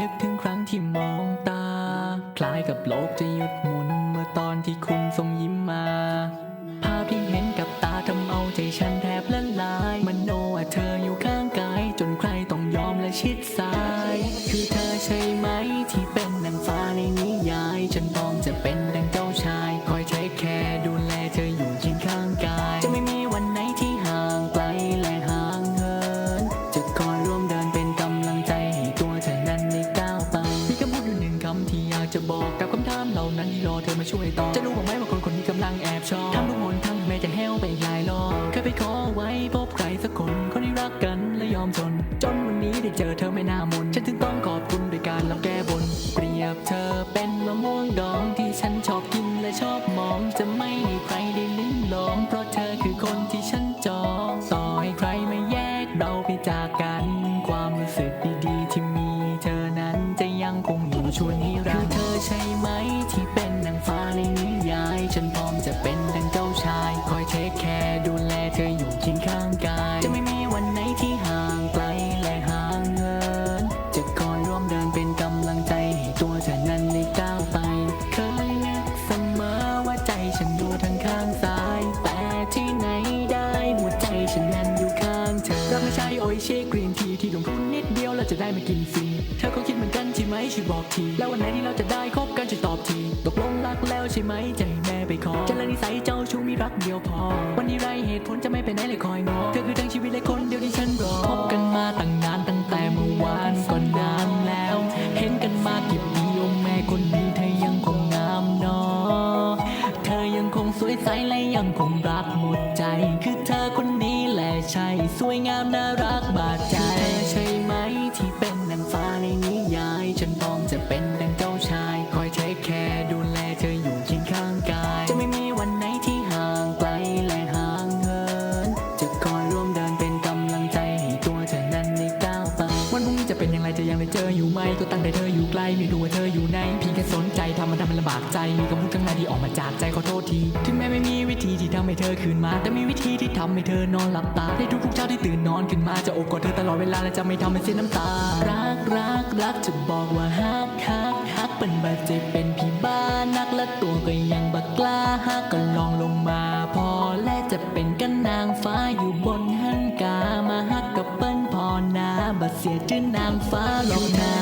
นึกถึงครั้งที่มองตา คล้ายกับโลกจะหยุดหมุน เมื่อตอนที่คุณส่งยิ้มมา ภาพที่เห็นกับตาทำเอาใจฉันแท เหล่านั้นที่รอเธอมาช่วยต่อจะรู้บ้างไหมว่าคนคนนี้กำลังแอบชอบทำทุกหนทางแม้จะแห้วไปหลายรอบเคยไปขอไว้พบใครสักคนคนที่รักกันและยอมทนจนวันนี้ได้เจอเธอไม่น่ามนฉันถึงต้องขอบคุณด้วยการรับแก้บน เปรียบเธอเป็นมะม่วงดองที่ฉันชอบกินและชอบมองจะไม่ให้ใครได้ลิ้มลองเพราะเธอคือคนที่ฉันจองต่อให้ใครไมาแยกเราไปจากกัน ความรู้สึกดีๆที่มี เธอนั้นจะยังคงอยู่ชวนนิรันดร์คือเธอใช่ไหมที่เป็นนางฟ้าในนิยาย ฉันพร้อมจะเป็นดังเจ้าชาย คอยเทคแคร์ดูแลเธออยู่เคียงข้างกาย จะไม่มีวันไหนที่ห่างไกลและห่างเหินจะคอยร่วมเดินเป็นกำลังใจให้ตัวเธอนั้นได้ก้าวไป เคยนึกเสมอว่าใจฉันอยู่ทางข้างซ้าย แต่ที่ไหนได้หัวใจฉันนั้นอยู่ข้างเธอรับไม่ใช่โออิชิกรีนทีที่ลงทุนนิดเดียวแล้วจะได้มากินฟรี ช่ไหมช่วยบอกที แล้ววันไหนที่เราจะได้คบกันช่วยตอบทีตกลงรักแล้วใช่ไหมใจแม่ไปขอจะละนิสัยเจ้าชู้มีรักเดียวพอ วันนี้ไรเหตุผลจะไม่ไปไหนเลยคอยงอเธอคือทั้งชีวิตเลยคนเดียวที่ฉันรอพบกันมาตั้งนานตั้งแต่เมื่อวานก็นานแล้ว เห็นกันมากี่ปีโอ้แม่คนนี้เธอยังคงงามนอเธอยังคงสวยใสและยังคงรักหมดใจ คือเธอคนนี้แหละใช่สวยงามน่ารักบาดใจ ฉันพร้อมจะเป็นดังเจ้าชาย คอยเทคแคร์ดูแลเธออยู่เคียงข้างกาย จะไม่มีวันไหนที่ห่างไกลและห่างเหิน จะคอยร่วมเดินเป็นกำลังใจให้ตัวเธอนั้นได้ก้าวไป วันพรุ่งนี้จะเป็นอย่างไรจะยังได้เจออยู่ไหมก็ตั้งแต่เธออยู่ไกลไม่รู้ว่าเธออยู่ไหนเพียงแค่สนใจทำมันทำมันลำบากใจ มีคำพูดข้างในที่ออกมาจากใจขอโทษที ถึงแม้ไม่มีวิธีที่ทำให้เธอคืนมา แต่มีวิธีที่ทำให้เธอนอนหลับตาในทุกๆเช้าที่ตื่นนอนขึ้นมาจะโอบกอดเธอตลอดเวลาและจะไม่ทำให้เสียน้ำตา รักรักจะบอกว่าฮักฮักฮักเป็นบาดเจ็บเป็นพี่บ้านักและตัวก็ยังบักกล้าฮักก็ลองลงมาพอและจะเป็นกันนางฟ้าอยู่บนหันกามาฮักกับเปิ้นพอนาบัดเสียจื้อนางฟ้าลอกนา